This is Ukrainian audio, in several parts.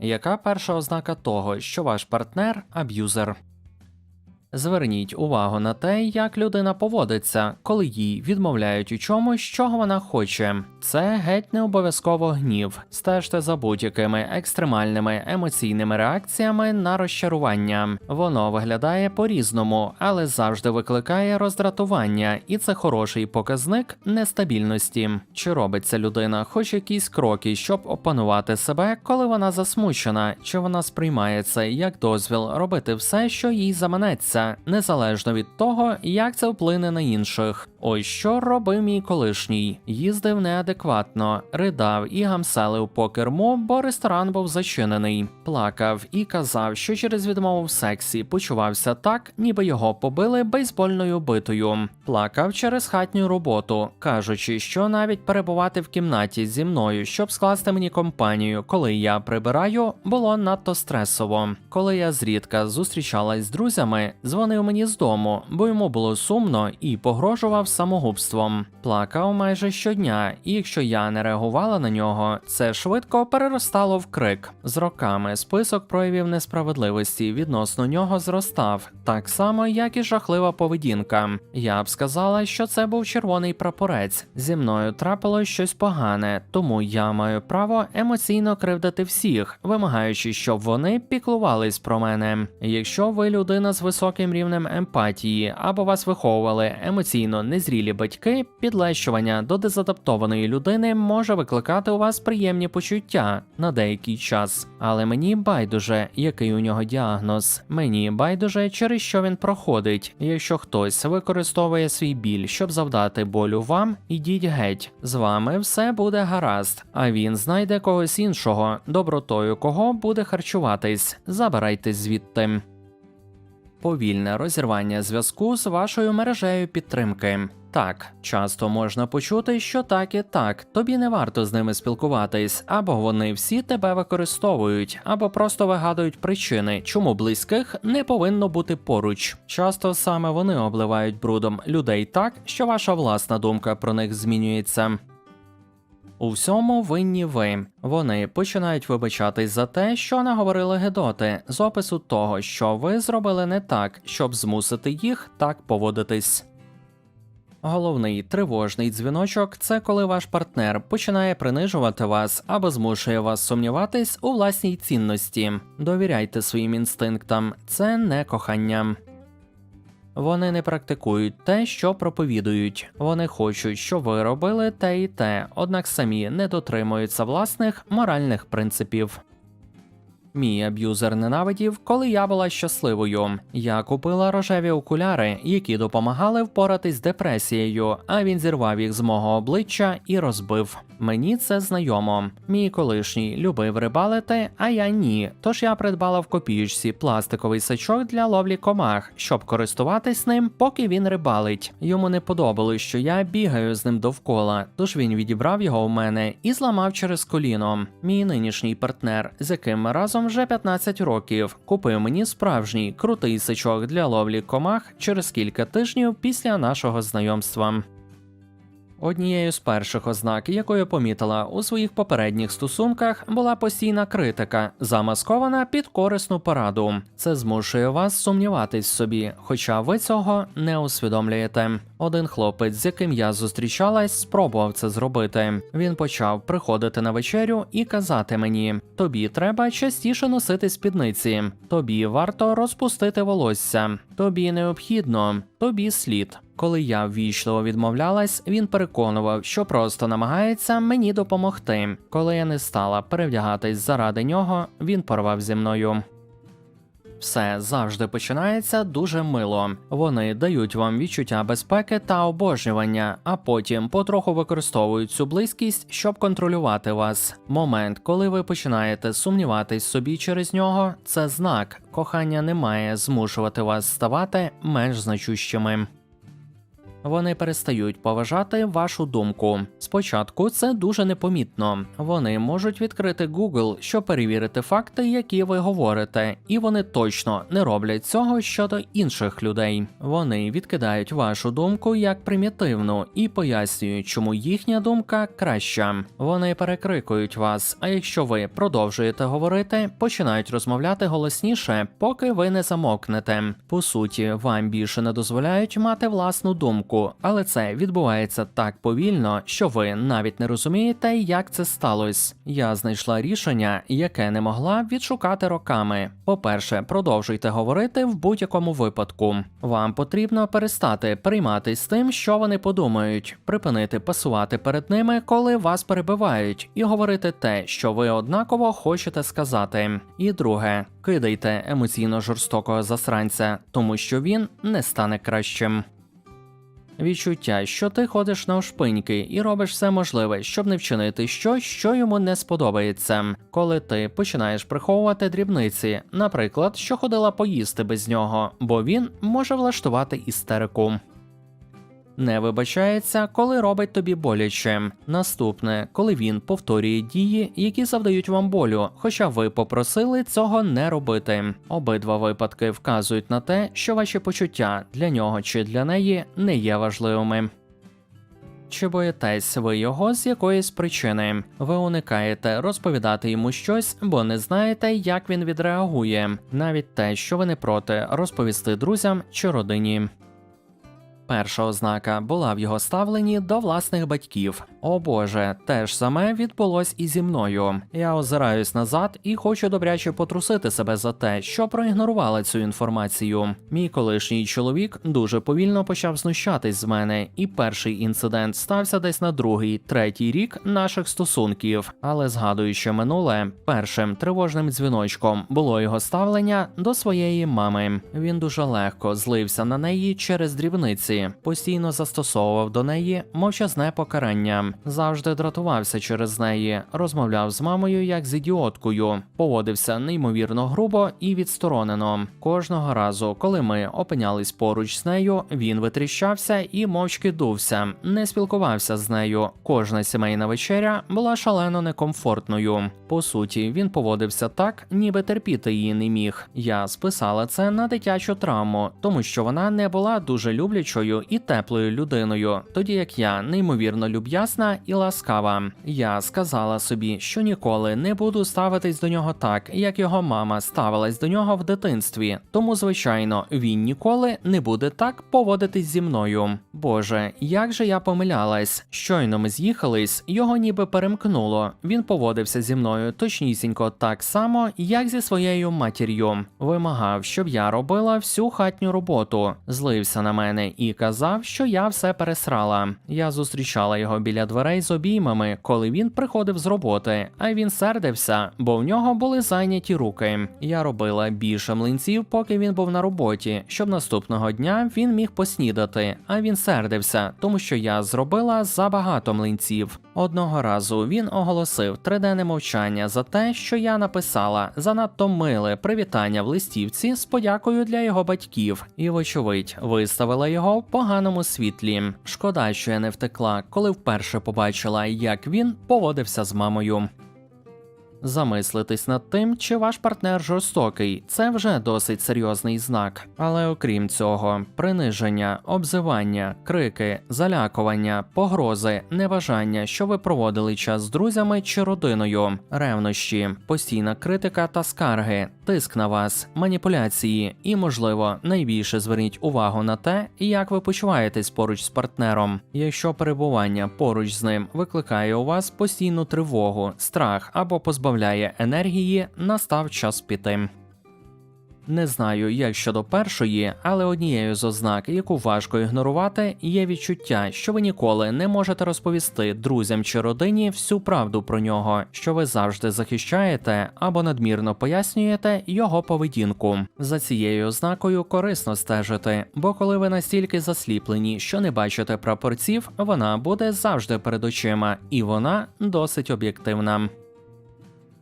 Яка перша ознака того, що ваш партнер аб'юзер? Зверніть увагу на те, як людина поводиться, коли їй відмовляють у чомусь, чого вона хоче. Це геть не обов'язково гнів. Стежте за будь-якими екстремальними емоційними реакціями на розчарування. Воно виглядає по-різному, але завжди викликає роздратування, і це хороший показник нестабільності. Чи робиться людина хоч якісь кроки, щоб опанувати себе, коли вона засмучена, чи вона сприймає це як дозвіл робити все, що їй заманеться, незалежно від того, як це вплине на інших. Ось що робив мій колишній: їздив неадекватно, ридав і гамселив по керму, бо ресторан був зачинений, плакав і казав, що через відмову в сексі почувався так, ніби його побили бейсбольною битою. Плакав через хатню роботу, кажучи, що навіть перебувати в кімнаті зі мною, щоб скласти мені компанію, коли я прибираю, було надто стресово. Коли я зрідка зустрічалась з друзями, дзвонив мені з дому, бо йому було сумно і погрожував самогубством. Плакав майже щодня, і якщо я не реагувала на нього, це швидко переростало в крик. З роками список проявів несправедливості відносно нього зростав, так само, як і жахлива поведінка. Я б сказала, що це був червоний прапорець. Зі мною трапилось щось погане, тому я маю право емоційно кривдити всіх, вимагаючи, щоб вони піклувались про мене. Якщо ви людина з високим рівнем емпатії або вас виховували емоційно незрілі батьки, підлещування до дезадаптованої людини може викликати у вас приємні почуття на деякий час. Але мені байдуже, який у нього діагноз. Мені байдуже, через що він проходить. Якщо хтось використовує свій біль, щоб завдати болю вам, ідіть геть. З вами все буде гаразд, а він знайде когось іншого, добротою кого буде харчуватись. Забирайтесь звідти. Повільне розірвання зв'язку з вашою мережею підтримки. Так, часто можна почути, що так і так, тобі не варто з ними спілкуватись, або вони всі тебе використовують, або просто вигадують причини, чому близьких не повинно бути поруч. Часто саме вони обливають брудом людей так, що ваша власна думка про них змінюється. У всьому винні ви. Вони починають вибачатись за те, що наговорили Гедоти, з опису того, що ви зробили не так, щоб змусити їх так поводитись. Головний тривожний дзвіночок це коли ваш партнер починає принижувати вас або змушує вас сумніватись у власній цінності. Довіряйте своїм інстинктам, це не кохання. Вони не практикують те, що проповідують. Вони хочуть, щоб ви робили те і те, однак самі не дотримуються власних моральних принципів. Мій аб'юзер ненавидів, коли я була щасливою. Я купила рожеві окуляри, які допомагали впоратись з депресією, а він зірвав їх з мого обличчя і розбив. Мені це знайомо. Мій колишній любив рибалити, а я ні. Тож я придбала в копіючці пластиковий сачок для ловлі комах, щоб користуватись ним, поки він рибалить. Йому не подобалось, що я бігаю з ним довкола, тож він відібрав його у мене і зламав через коліно. Мій нинішній партнер, з яким ми разом вже 15 років, купив мені справжній крутий сичок для ловлі комах через кілька тижнів після нашого знайомства. Однією з перших ознак, якою помітила у своїх попередніх стосунках, була постійна критика, замаскована під корисну пораду. Це змушує вас сумніватись собі, хоча ви цього не усвідомлюєте. Один хлопець, з яким я зустрічалась, спробував це зробити. Він почав приходити на вечерю і казати мені: тобі треба частіше носити спідниці, тобі варто розпустити волосся, тобі необхідно, тобі слід. Коли я ввічливо відмовлялась, він переконував, що просто намагається мені допомогти. Коли я не стала перевдягатись заради нього, він порвав зі мною. Все завжди починається дуже мило. Вони дають вам відчуття безпеки та обожнювання, а потім потроху використовують цю близькість, щоб контролювати вас. Момент, коли ви починаєте сумніватись собі через нього, це знак. Кохання не має змушувати вас ставати менш значущими. Вони перестають поважати вашу думку. Спочатку це дуже непомітно. Вони можуть відкрити Google, щоб перевірити факти, які ви говорите, і вони точно не роблять цього щодо інших людей. Вони відкидають вашу думку як примітивну і пояснюють, чому їхня думка краща. Вони перекрикують вас. А якщо ви продовжуєте говорити, починають розмовляти голосніше, поки ви не замовкнете. По суті, вам більше не дозволяють мати власну думку, але це відбувається так повільно, що ви навіть не розумієте, як це сталося. Я знайшла рішення, яке не могла відшукати роками. По-перше, продовжуйте говорити в будь-якому випадку. Вам потрібно перестати прийматись тим, що вони подумають, припинити пасувати перед ними, коли вас перебивають, і говорити те, що ви однаково хочете сказати. І друге, кидайте емоційно жорстокого засранця, тому що він не стане кращим. Відчуття, що ти ходиш навшпиньки і робиш все можливе, щоб не вчинити щось, що йому не сподобається. Коли ти починаєш приховувати дрібниці, наприклад, що ходила поїсти без нього, бо він може влаштувати істерику. Не вибачається, коли робить тобі боляче. Наступне, коли він повторює дії, які завдають вам болю, хоча ви попросили цього не робити. Обидва випадки вказують на те, що ваші почуття для нього чи для неї не є важливими. Чи боїтесь ви його з якоїсь причини? Ви уникаєте розповідати йому щось, бо не знаєте, як він відреагує, навіть те, що ви не проти розповісти друзям чи родині. Перша ознака була в його ставленні до власних батьків. О Боже, те ж саме відбулось і зі мною. Я озираюсь назад і хочу добряче потрусити себе за те, що проігнорувала цю інформацію. Мій колишній чоловік дуже повільно почав знущатись з мене, і перший інцидент стався десь на другий, третій рік наших стосунків. Але згадуючи минуле, першим тривожним дзвіночком було його ставлення до своєї мами. Він дуже легко злився на неї через дрібниці, постійно застосовував до неї мовчазне покарання, завжди дратувався через неї, розмовляв з мамою як з ідіоткою, поводився неймовірно грубо і відсторонено. Кожного разу, коли ми опинялись поруч з нею, він витріщався і мовчки дувся, не спілкувався з нею. Кожна сімейна вечеря була шалено некомфортною. По суті, він поводився так, ніби терпіти її не міг. Я списала це на дитячу травму, тому що вона не була дуже люблячою і теплою людиною, тоді як я неймовірно люб'язна і ласкава. Я сказала собі, що ніколи не буду ставитись до нього так, як його мама ставилась до нього в дитинстві. Тому, звичайно, він ніколи не буде так поводитись зі мною. Боже, як же я помилялась? Щойно ми з'їхались, його ніби перемкнуло. Він поводився зі мною точнісінько так само, як зі своєю матір'ю. Вимагав, щоб я робила всю хатню роботу, злився на мене і казав, що я все пересрала. Я зустрічала його біля дверей з обіймами, коли він приходив з роботи, а він сердився, бо в нього були зайняті руки. Я робила більше млинців, поки він був на роботі, щоб наступного дня він міг поснідати. А він сердився, тому що я зробила забагато млинців. Одного разу він оголосив триденне мовчання за те, що я написала занадто миле привітання в листівці з подякою для його батьків, і, вочевидь, виставила його в поганому світлі. Шкода, що я не втекла, коли вперше побачила, як він поводився з мамою. Замислитись над тим, чи ваш партнер жорстокий, це вже досить серйозний знак. Але окрім цього, приниження, обзивання, крики, залякування, погрози, небажання, що ви проводили час з друзями чи родиною, ревнощі, постійна критика та скарги, тиск на вас, маніпуляції і, можливо, найбільше зверніть увагу на те, як ви почуваєтесь поруч з партнером. Якщо перебування поруч з ним викликає у вас постійну тривогу, страх або позбавлення енергії, настав час піти. Не знаю, як щодо першої, але однією з ознак, яку важко ігнорувати, є відчуття, що ви ніколи не можете розповісти друзям чи родині всю правду про нього, що ви завжди захищаєте або надмірно пояснюєте його поведінку. За цією ознакою корисно стежити, бо коли ви настільки засліплені, що не бачите прапорців, вона буде завжди перед очима, і вона досить об'єктивна.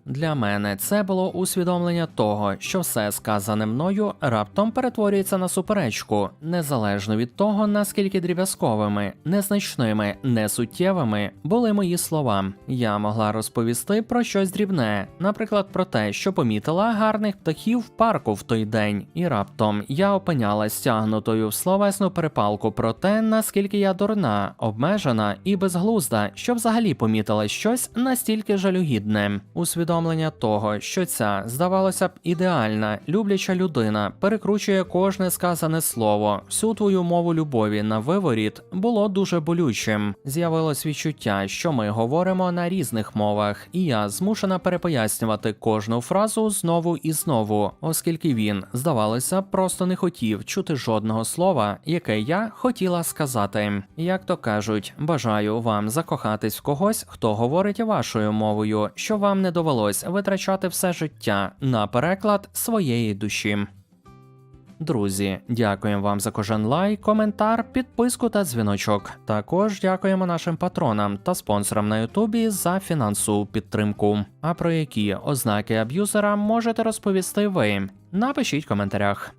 Для мене це було усвідомлення того, що все сказане мною раптом перетворюється на суперечку, незалежно від того, наскільки дріб'язковими, незначними, несуттєвими були мої слова. Я могла розповісти про щось дрібне, наприклад, про те, що помітила гарних птахів в парку в той день, і раптом я опинялась стягнутою в словесну перепалку про те, наскільки я дурна, обмежена і безглузда, що взагалі помітила щось настільки жалюгідне. Усвідомлення того, що ця, здавалося б, ідеальна, любляча людина перекручує кожне сказане слово, всю твою мову любові на виворіт, було дуже болючим. З'явилось відчуття, що ми говоримо на різних мовах, і я змушена перепояснювати кожну фразу знову і знову, оскільки він, здавалося, просто не хотів чути жодного слова, яке я хотіла сказати. Як то кажуть, бажаю вам закохатись в когось, хто говорить вашою мовою, що вам не довелось витрачати все життя на переклад своєї душі. Друзі, дякуємо вам за кожен лайк, коментар, підписку та дзвіночок. Також дякуємо нашим патронам та спонсорам на Ютубі за фінансову підтримку. А про які ознаки аб'юзера можете розповісти ви? Напишіть в коментарях.